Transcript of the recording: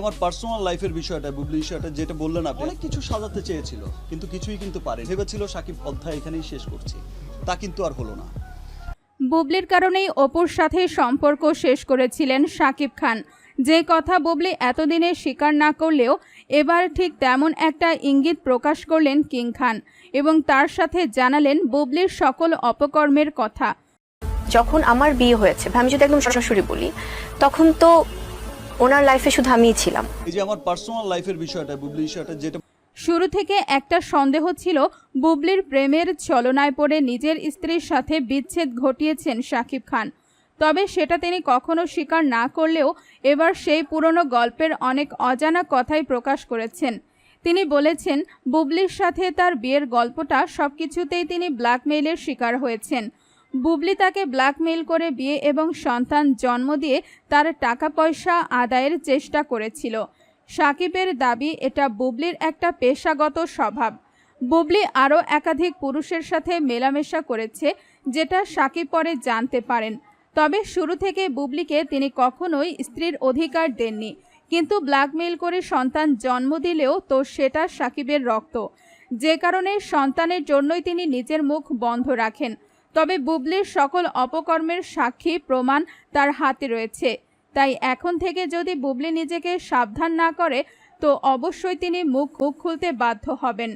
আমার পার্সোনাল লাইফের বিষয়টা বুবলি বিষয়টা যেটা বললেন আপনি অনেক কিছু সাজাতে চেয়েছিল কিন্তু কিছুই কিন্তু পারে ভেবেছিল সাকিব অধ্যায় এখানেই শেষ করছি। তা কিন্তু আর হলো না। বুবলির কারণেই অপুর সাথে সম্পর্ক শেষ করেছিলেন শাকিব খান। যে কথা বুবলি এতদিনে স্বীকার না করলেও এবার ঠিক তেমন একটা ইঙ্গিত প্রকাশ করলেন কিং খান এবং তার সাথে জানালেন বুবলির সকল অপকর্মের কথা। যখন আমার বিয়ে হয়েছে আমি যদি একদম সরাসরি বলি তখন তো ওনার লাইফে শুধু আমিই ছিলাম। এই যে আমার পার্সোনাল লাইফের বিষয়টা বুবলি বিষয়টা যেটা শুরু থেকে একটা সন্দেহ ছিল বুবলির প্রেমের ছলনায় পড়ে নিজের স্ত্রীর সাথে বিচ্ছেদ ঘটিয়েছেন শাকিব খান। তবে সেটা তিনি কখনো স্বীকার না করলেও এবার সেই পুরনো গল্পের অনেক অজানা কথাই প্রকাশ করেছেন। তিনি বলেছেন বুবলির সাথে তার বিয়ের গল্পটা সবকিছুতেই তিনি ব্ল্যাকমেইলের শিকার হয়েছেন। বুবলি তাকে ব্ল্যাকমেইল করে বিয়ে এবং সন্তান জন্ম দিয়ে তার টাকা পয়সা আদায়ের চেষ্টা করেছিল। সাকিবের দাবি, এটা বুবলির একটা পেশাগত স্বভাব। বুবলি আরও একাধিক পুরুষের সাথে মেলামেশা করেছে, যেটা সাকিব পরে জানতে পারেন। তবে শুরু থেকে বুবলিকে তিনি কখনোই স্ত্রীর অধিকার দেননি। কিন্তু ব্ল্যাকমেইল করে সন্তান জন্ম দিলেও তো সেটা সাকিবের রক্ত। যে কারণে সন্তানের জন্যই তিনি নিজের মুখ বন্ধ রাখেন। তবে বুবলির সকল অপকর্মের সাক্ষী প্রমাণ তার হাতে রয়েছে। তাই এখন থেকে যদি বুবলি নিজেকে সাবধান না করে, তো অবশ্যই তিনি মুখ মুখ খুলতে বাধ্য হবেন।